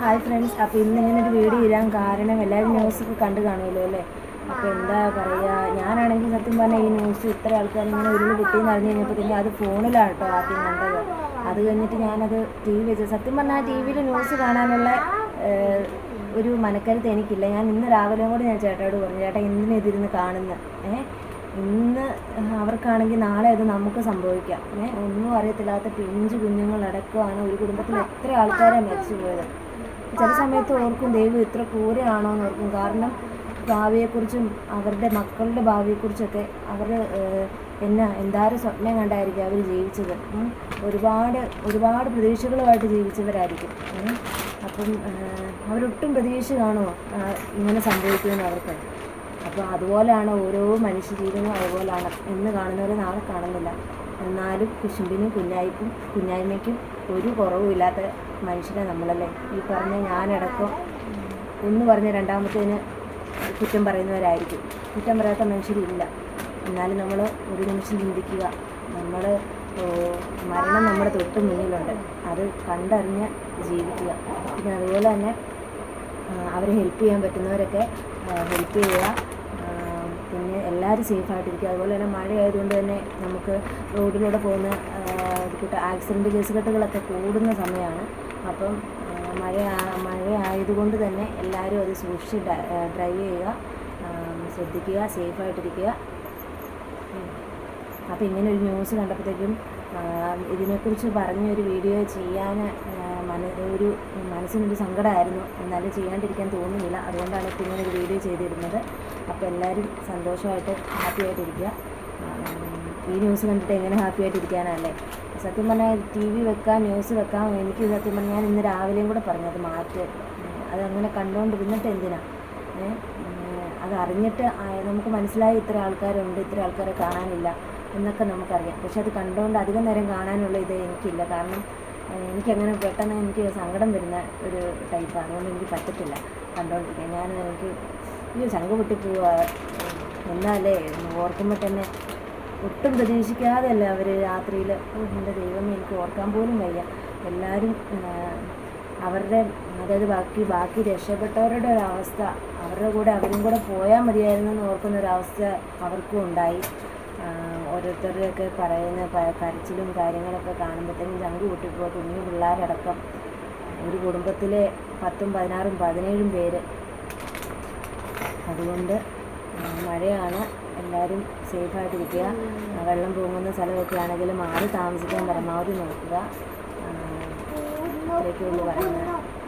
Hi friends അപ്പോൾ ഇന്ന് ഇങ്ങനെ ഒരു വീഡിയോ ഇടാൻ കാരണം എല്ലാവരും ന്യൂസൊക്കെ കണ്ടു കാണുമല്ലോ അല്ലേ? അപ്പോൾ എന്താ പറയുക ഞാനാണെങ്കിൽ സത്യം പറഞ്ഞാൽ ഈ ന്യൂസ് ഇത്ര ആൾക്കാർ ഇങ്ങനെ ഉരുൾ കിട്ടിയെന്ന് അറിഞ്ഞു കഴിഞ്ഞപ്പോൾ അത് ഫോണിലാണ് കേട്ടോ ആദ്യം കണ്ടത്. അത് കഴിഞ്ഞിട്ട് ഞാനത് ടി വി വെച്ചത് സത്യം പറഞ്ഞാൽ ടി വിയിൽ ന്യൂസ് കാണാനുള്ള ഒരു മനക്കരുത്ത് എനിക്കില്ല. ഞാൻ ഇന്ന് രാവിലെ കൂടി ഞാൻ ചേട്ടായോട് പറഞ്ഞു ചേട്ടാ എന്തിനാ ഇതിരുന്ന് കാണുന്നത് ഏഹ് ഇന്ന് അവർക്കാണെങ്കിൽ നാളെ അത് നമുക്ക് സംഭവിക്കാം. ഏ ഒന്നും അറിയത്തില്ലാത്ത പിഞ്ചു കുഞ്ഞുങ്ങളടക്കമാണ് ഒരു കുടുംബത്തിൽ എത്ര ആൾക്കാരെ മരിച്ചു പോയത്. ചില സമയത്ത് ഓർക്കും ദൈവം ഇത്ര ക്രൂരയാണോ എന്ന് ഓർക്കും. കാരണം ഭാവിയെക്കുറിച്ചും അവരുടെ മക്കളുടെ ഭാവിയെക്കുറിച്ചൊക്കെ അവർ എന്നാ എന്താരും സ്വപ്നം കണ്ടായിരിക്കും അവർ ജീവിച്ചത്. ഒരുപാട് ഒരുപാട് പ്രതീക്ഷകളുമായിട്ട് ജീവിച്ചവരായിരിക്കും. അപ്പം അവരൊട്ടും പ്രതീക്ഷ കാണുമോ? ഇങ്ങനെ സംഭവിക്കുമെന്ന് അവർക്ക്? അപ്പോൾ അതുപോലെയാണ് ഓരോ മനുഷ്യജീവനും അതുപോലെയാണ് ഇന്ന് കാണുന്നവരെ നാളെ കാണുന്നില്ല. എന്നാലും കുശുമ്പിനും കുഞ്ഞായിക്കും കുഞ്ഞായ്മയ്ക്കും ഒരു കുറവുമില്ലാത്ത മനുഷ്യനെ നമ്മളല്ലേ? ഈ പറഞ്ഞ ഞാനടക്കം ഒന്ന് പറഞ്ഞ രണ്ടാമത്തേന് കുറ്റം പറയുന്നവരായിരിക്കും. കുറ്റം പറയാത്ത മനുഷ്യരില്ല. എന്നാലും നമ്മൾ ഒരു നിമിഷം ചിന്തിക്കുക. നമ്മൾ മരണം നമ്മുടെ തൊട്ട് മുന്നിലുണ്ട്. അത് കണ്ടറിഞ്ഞ് ജീവിക്കുക. പിന്നെ അതുപോലെ തന്നെ അവരെ ഹെൽപ്പ് ചെയ്യാൻ പറ്റുന്നവരൊക്കെ ഹെൽപ്പ് ചെയ്യുക. പിന്നെ എല്ലാവരും സേഫായിട്ടിരിക്കുക. അതുപോലെ തന്നെ മഴ ആയതുകൊണ്ട് തന്നെ നമുക്ക് റോഡിലൂടെ പോകുന്ന കൂട്ട ആക്സിഡന്റ് കേസുകെട്ടുകളൊക്കെ കൂടുന്ന സമയമാണ്. അപ്പം മഴ മഴയായതുകൊണ്ട് തന്നെ എല്ലാവരും അത് സൂക്ഷിച്ച് ഡ്രൈവ് ചെയ്യുക. ശ്രദ്ധിക്കുക സേഫായിട്ടിരിക്കുക. അപ്പോൾ ഇങ്ങനെ ഒരു ന്യൂസ് കണ്ടപ്പോഴത്തേക്കും ഇതിനെക്കുറിച്ച് പറഞ്ഞ ഒരു വീഡിയോ ചെയ്യാൻ മന ഒരു മനസ്സിനൊരു സങ്കടമായിരുന്നു. എന്നാലും ചെയ്യാണ്ടിരിക്കാൻ തോന്നുന്നില്ല. അതുകൊണ്ടാണ് ഇപ്പോൾ ഇങ്ങനെ ഒരു വീഡിയോ ചെയ്തിരുന്നത്. അപ്പോൾ എല്ലാവരും സന്തോഷമായിട്ട് ഹാപ്പി ആയിട്ടിരിക്കുക. ഈ ന്യൂസ് കണ്ടിട്ട് എങ്ങനെ ഹാപ്പി ആയിട്ടിരിക്കാനല്ലേ സത്യം പറഞ്ഞാൽ ടി വി വെക്കാം ന്യൂസ് വെക്കാൻ എനിക്ക് സത്യം പറഞ്ഞാൽ ഞാൻ ഇന്ന് രാവിലെയും കൂടെ പറഞ്ഞു അത് മാറ്റി. അതങ്ങനെ കണ്ടുകൊണ്ടിരുന്നിട്ട് എന്തിനാ? അത് അറിഞ്ഞിട്ട് നമുക്ക് മനസ്സിലായി ഇത്ര ആൾക്കാരുണ്ട് ഇത്ര ആൾക്കാരെ കാണാനില്ല എന്നൊക്കെ നമുക്കറിയാം. പക്ഷെ അത് കണ്ടുകൊണ്ട് അധികം നേരം കാണാനുള്ള ഇത് എനിക്കില്ല. കാരണം എനിക്കങ്ങനെ പെട്ടെന്ന് എനിക്ക് സങ്കടം വരുന്ന ഒരു ടൈപ്പാണ് അതുകൊണ്ട് എനിക്ക് പറ്റത്തില്ല കണ്ടുകൊണ്ടിരിക്കാൻ ഞാൻ എനിക്ക് അയ്യോ ചങ്ക് പൊട്ടിപ്പോവുക എന്നാലേ ഓർക്കുമ്പോൾ തന്നെ ഒട്ടും പ്രതീക്ഷിക്കാതെയല്ല അവർ രാത്രിയിൽ എന്റെ ദൈവം എനിക്ക് ഓർക്കാൻ പോലും വയ്യ. എല്ലാവരും അവരുടെ അതായത് ബാക്കി ബാക്കി രക്ഷപ്പെട്ടവരുടെ ഒരു അവസ്ഥ അവരുടെ കൂടെ അവരും കൂടെ പോയാൽ മതിയായിരുന്നു എന്ന് ഓർക്കുന്ന ഒരവസ്ഥ അവർക്കും ഉണ്ടായി. ഓരോരുത്തരുടെയൊക്കെ പറയുന്ന കരച്ചിലും കാര്യങ്ങളൊക്കെ കാണുമ്പോഴത്തേനും ചങ്ക് പൊട്ടിപ്പോ കുഞ്ഞു പിള്ളേരടക്കം. ഒരു കുടുംബത്തിലെ പത്തും പതിനാറും പതിനേഴും പേര് അതുകൊണ്ട് മഴയാണ്. എല്ലാവരും സേഫായിട്ടിരിക്കുക. വെള്ളം പൊങ്ങുന്ന സ്ഥലമൊക്കെ ആണെങ്കിൽ മാറി താമസിക്കാൻ പരമാവധി നോക്കുക. ഇത്രയൊക്കെയുള്ളൂ പറയുന്നത്.